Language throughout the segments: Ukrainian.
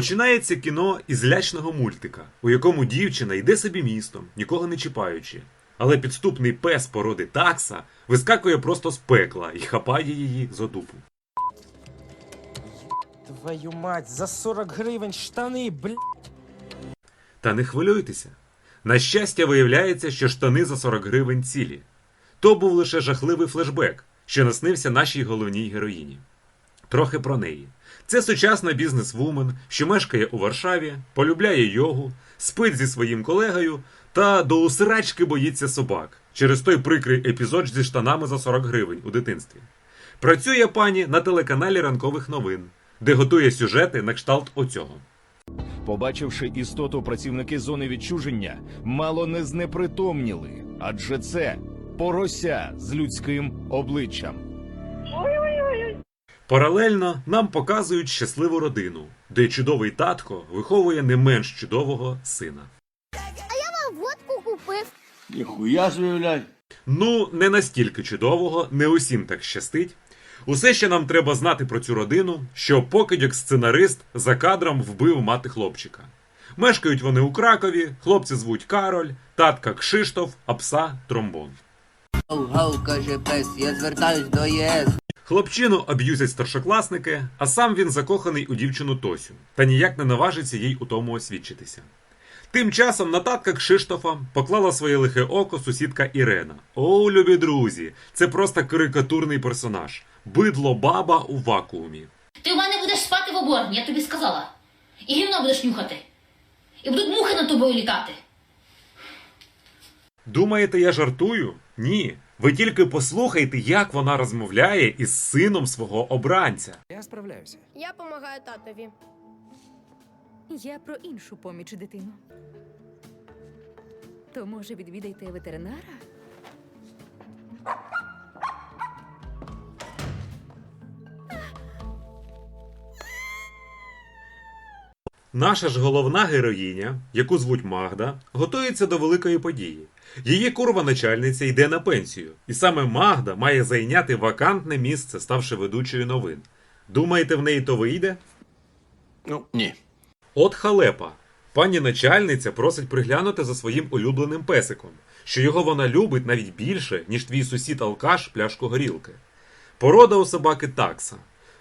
Починається кіно із лячного мультика, у якому дівчина йде собі містом, нікого не чіпаючи. Але підступний пес породи такса вискакує просто з пекла і хапає її за дупу. Твою мать, за 40 гривень штани, бля. Та не хвилюйтеся. На щастя, виявляється, що штани за 40 гривень цілі. То був лише жахливий флешбек, що наснився нашій головній героїні. Трохи про неї. Це сучасна бізнесвумен, що мешкає у Варшаві, полюбляє йогу, спить зі своїм колегою та до усрачки боїться собак через той прикрий епізод зі штанами за 40 гривень у дитинстві. Працює пані на телеканалі ранкових новин, де готує сюжети на кшталт оцього. Побачивши істоту, працівники зони відчуження мало не знепритомніли, адже це порося з людським обличчям. Паралельно нам показують щасливу родину, де чудовий татко виховує не менш чудового сина. водку купив. Ніхуя собі. Ну, не настільки чудового, не усім так щастить. Усе, що нам треба знати про цю родину, що покидьок сценарист за кадром вбив мати хлопчика. Мешкають вони у Кракові, хлопці звуть Кароль, татка Кшиштоф, а пса Тромбон. Гав, гав, каже пес, я звертаюсь до ЄС. Хлопчину аб'юзять старшокласники, а сам він закоханий у дівчину Тосю та ніяк не наважиться їй у тому освідчитися. Тим часом на татка Кшиштофа поклала своє лихе око сусідка Ірена. О, любі друзі, це просто карикатурний персонаж. Бидло баба у вакуумі. Ти у мене будеш спати в оборні, я тобі сказала. І гівно будеш нюхати. І будуть мухи над тобою літати. Думаєте, я жартую? Ні. Ви тільки послухайте, як вона розмовляє із сином свого обранця. Я справляюся. Я допомагаю татові. Я про іншу поміч дитину. То може відвідайте ветеринара? Наша ж головна героїня, яку звуть Магда, готується до великої події. Її курва начальниця йде на пенсію, і саме Магда має зайняти вакантне місце, ставши ведучою новин. Думаєте, в неї то вийде? Ну, ні. От халепа. Пані начальниця просить приглянути за своїм улюбленим песиком, що його вона любить навіть більше, ніж твій сусід алкаш пляшку горілки. Порода у собаки такса.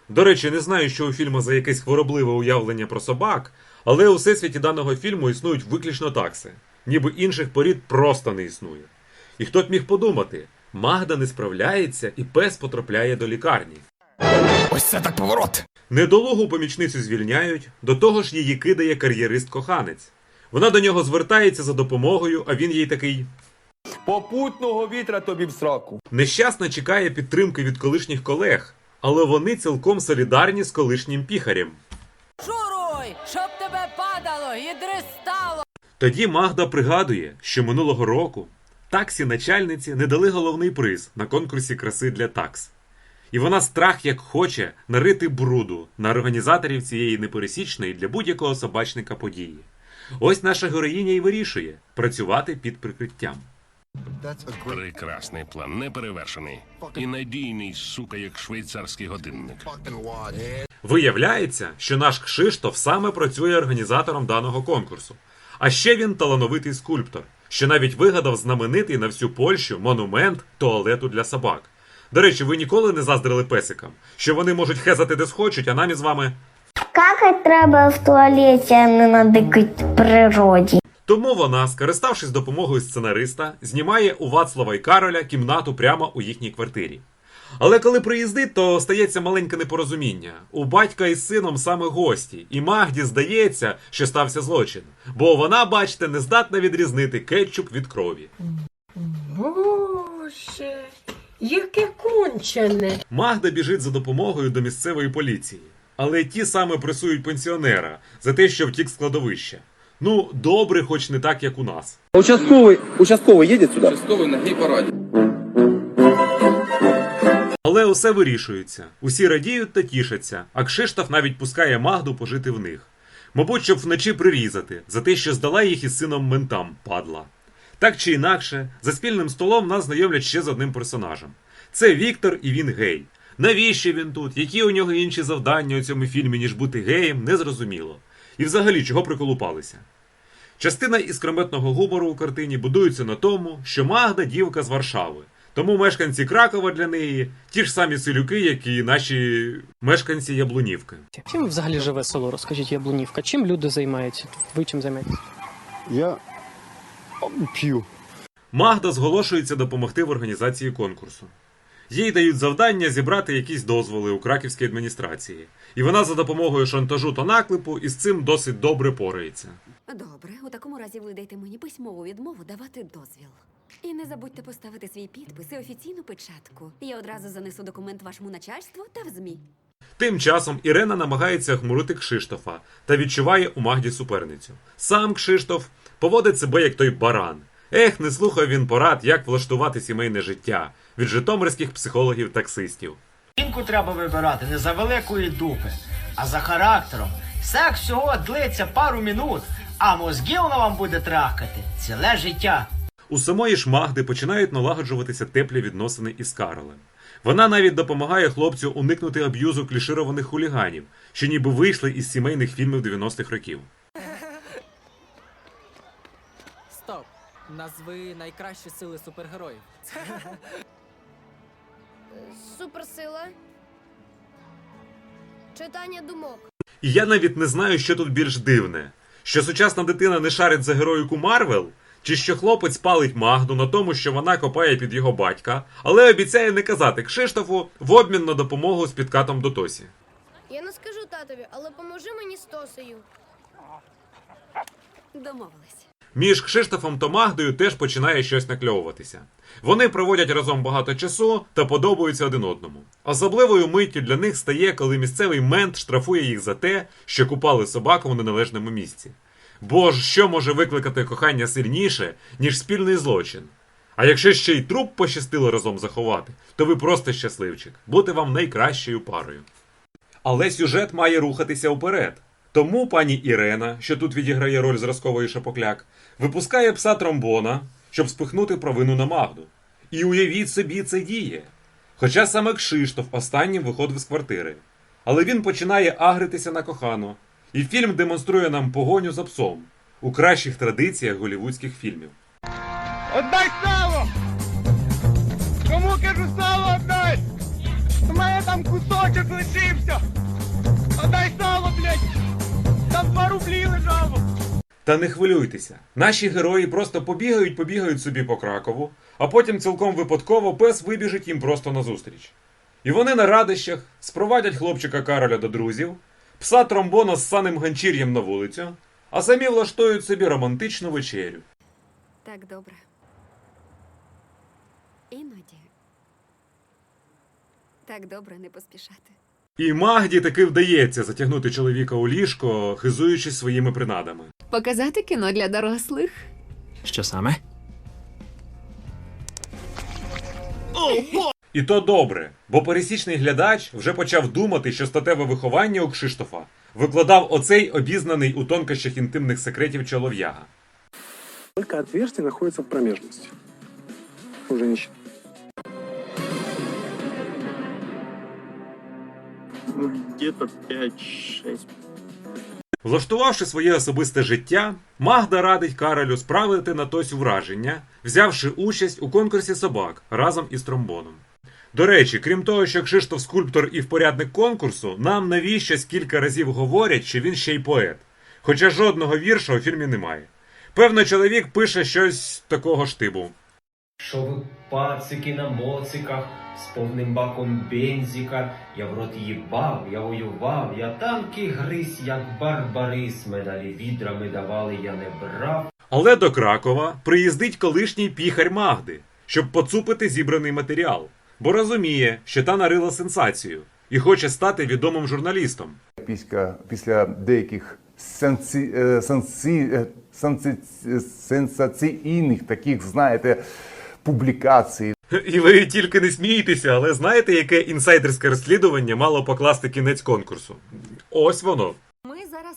До речі, не знаю, що у фільму за якесь хворобливе уявлення про собак, але у всесвіті даного фільму існують виключно такси, ніби інших порід просто не існує. І хто б міг подумати, Магда не справляється і пес потрапляє до лікарні. Ось це так поворот. Недолугу помічницю звільняють, до того ж її кидає кар'єрист-коханець. Вона до нього звертається за допомогою, а він їй такий Попутного вітра тобі в сраку. нещасно чекає підтримки від колишніх колег, але вони цілком солідарні з колишнім піхарем. Шуруй, щоб тебе падало і дристало. Тоді Магда пригадує, що минулого року таксі начальниці не дали головний приз на конкурсі краси для такс. І вона страх як хоче нарити бруду на організаторів цієї непересічної для будь-якого собачника події. Ось наша героїня і вирішує працювати під прикриттям. Прекрасний план, неперевершений. І надійний, сука, як швейцарський годинник. Виявляється, що наш Кшиштоф саме працює організатором даного конкурсу. А ще він талановитий скульптор, що навіть вигадав знаменитий на всю Польщу монумент туалету для собак. До речі, ви ніколи не заздрили песикам, що вони можуть хезати де схочуть, а нам із вами. Какать треба в туалеті, а не на дикій природі. Тому вона, скориставшись допомогою сценариста, знімає у Вацлава і Кароля кімнату прямо у їхній квартирі. Але коли приїздить, то стається маленьке непорозуміння. У батька із сином саме гості, і Магді здається, що стався злочин, бо вона, бачите, не здатна відрізнити кетчуп від крові. Боже, яке кончене. Магда біжить за допомогою до місцевої поліції, але ті саме пресують пенсіонера за те, що втік з кладовища. Ну, добре, хоч не так, як у нас. Участковий, участковий їде сюди? Але усе вирішується. Усі радіють та тішаться, а Кшиштоф навіть пускає Магду пожити в них. Мабуть, щоб вночі прирізати за те, що здала їх із сином ментам, падла. Так чи інакше, за спільним столом нас знайомлять ще з одним персонажем. Це Віктор і він гей. Навіщо він тут? Які у нього інші завдання у цьому фільмі, ніж бути геєм, незрозуміло. І взагалі, чого приколупалися? Частина іскрометного гумору у картині будується на тому, що Магда дівка з Варшави. Тому мешканці Кракова для неї ті ж самі селюки, як і наші мешканці Яблунівки. Чим взагалі живе село, розкажіть, Яблунівка? Чим люди займаються? Ви чим займаєтесь? Я пью. Магда зголошується допомогти в організації конкурсу. Їй дають завдання зібрати якісь дозволи у краківській адміністрації, і вона за допомогою шантажу та наклепу із цим досить добре порається. Добре, у такому разі ви дайте мені письмову відмову давати дозвіл. І не забудьте поставити свій підпис і офіційну печатку. Я одразу занесу документ вашому начальству та в ЗМІ. Тим часом Ірена намагається охмурити Кшиштофа та відчуває у Магді суперницю. Сам Кшиштоф поводить себе як той баран. Ех, не слухав він порад, як влаштувати сімейне життя від житомирських психологів-таксистів. Жінку треба вибирати не за великої дупи, а за характером. Секс всього длиться пару минут, а мозги вона вам буде трахати ціле життя. У самої ж Магди починають налагоджуватися теплі відносини із Каролем. Вона навіть допомагає хлопцю уникнути аб'юзу клішированих хуліганів, що ніби вийшли із сімейних фільмів 90-х років. Стоп. Назви найкращі сили супергероїв. Суперсила. Читання думок. І я навіть не знаю, що тут більш дивне: що сучасна дитина не шарить за героїку Марвел, чи що хлопець палить Магду на тому, що вона копає під його батька, але обіцяє не казати Кшиштофу в обмін на допомогу з підкатом до Тосі. Я не скажу татові, але поможи мені з Тосею. Домовились. Між Кшиштофом та Магдою теж починає щось накльовуватися. Вони проводять разом багато часу та подобаються один одному. Особливою миттю для них стає, коли місцевий мент штрафує їх за те, що купали собаку в неналежному місці. Бо ж що може викликати кохання сильніше, ніж спільний злочин? А якщо ще й труп пощастило разом заховати, то ви просто щасливчик. Бути вам найкращою парою. Але сюжет має рухатися вперед. Тому пані Ірена, що тут відіграє роль зразкової шапокляк, випускає пса тромбона, щоб спихнути провину на Магду. І уявіть собі, це діє. Хоча саме Кшиштоф останнім виходив з квартири. Але він починає агритися на кохану, і фільм демонструє нам погоню за псом у кращих традиціях голівудських фільмів. Отдай сало! Кому кажу сало отдай! У мене там кусочок лишився! Отдай сало, блядь! Там два рублі лежало! Та не хвилюйтеся, наші герої просто побігають, побігають собі по Кракову, а потім цілком випадково пес вибіжить їм просто назустріч. І вони на радищах спровадять хлопчика Кароля до друзів, пса тромбона з саним ганчір'ям на вулицю, а самі влаштують собі романтичну вечерю. Так добре. Іноді. Так добре не поспішати. І Магді таки вдається затягнути чоловіка у ліжко, хизуючись своїми принадами. Показати кіно для дорослих. Що саме? І то добре, бо пересічний глядач вже почав думати, що статеве виховання у Кшиштофа викладав оцей обізнаний у тонкощах інтимних секретів чолов'яга. Только отверстие находится в промежности. У женщин. Ну, где-то 5-6. Влаштувавши своє особисте життя, Магда радить Каролю справити на Тосю враження, взявши участь у конкурсі собак разом із тромбоном. До речі, крім того, що Кшиштоф скульптор і впорядник конкурсу, нам навіщось кілька разів говорять, що він ще й поет. Хоча жодного вірша у фільмі немає. Певно, чоловік пише щось такого штибу. Що ви пацики на моциках з повним баком бензика, я в рот їбав, я воював, я танки гриз, як барбарис, медалі відрами давали, я не брав. Але до Кракова приїздить колишній піхар Магди, щоб поцупити зібраний матеріал, бо розуміє, що та нарила сенсацію і хоче стати відомим журналістом. після, після деяких сенсі, е, сенсі, е, сенсі, сенсаційних таких, знаєте, публікацій. І ви тільки не смієтеся, але знаєте, яке інсайдерське розслідування мало покласти кінець конкурсу? Ось воно.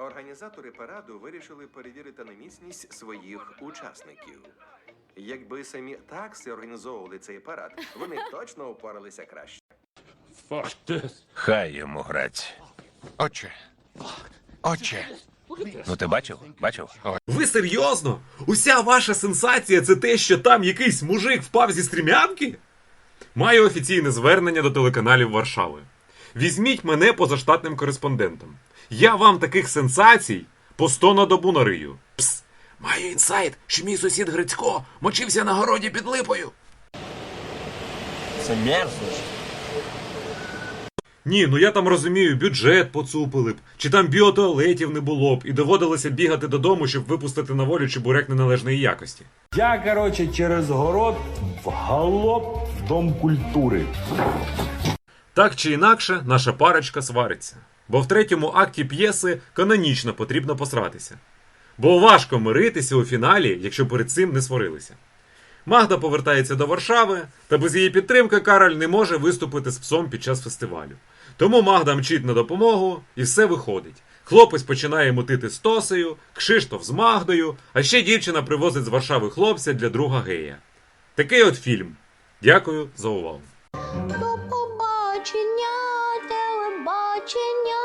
Організатори параду вирішили перевірити на міцність своїх учасників. Якби самі такси організовували цей парад, вони точно упоралися краще. Хай йому грать. Отче. Отче. Ну ти бачив? Бачив? Ви серйозно? Уся ваша сенсація це те, що там якийсь мужик впав зі стрімянки? Маю офіційне звернення до телеканалів Варшави. Візьміть мене позаштатним кореспондентом. Я вам таких сенсацій по 100 на добу нарию. Пс! Маю інсайт, що мій сусід Грицько мочився на городі під липою. Це мерзость. Ні, ну я там розумію, бюджет поцупили б, чи там біотуалетів не було б, і доводилося бігати додому, щоб випустити на волю чебурек неналежної якості. Я, короче, через город в галоп в Дом культури. Так чи інакше, наша парочка свариться. Бо в третьому акті п'єси канонічно потрібно посратися. Бо важко миритися у фіналі, якщо перед цим не сварилися. Магда повертається до Варшави, та без її підтримки Кароль не може виступити з псом під час фестивалю. Тому Магда мчить на допомогу, і все виходить. Хлопець починає мутити з Тосею, Кшиштоф з Магдою, а ще дівчина привозить з Варшави хлопця для друга гея. Такий от фільм. Дякую за увагу. 牵牛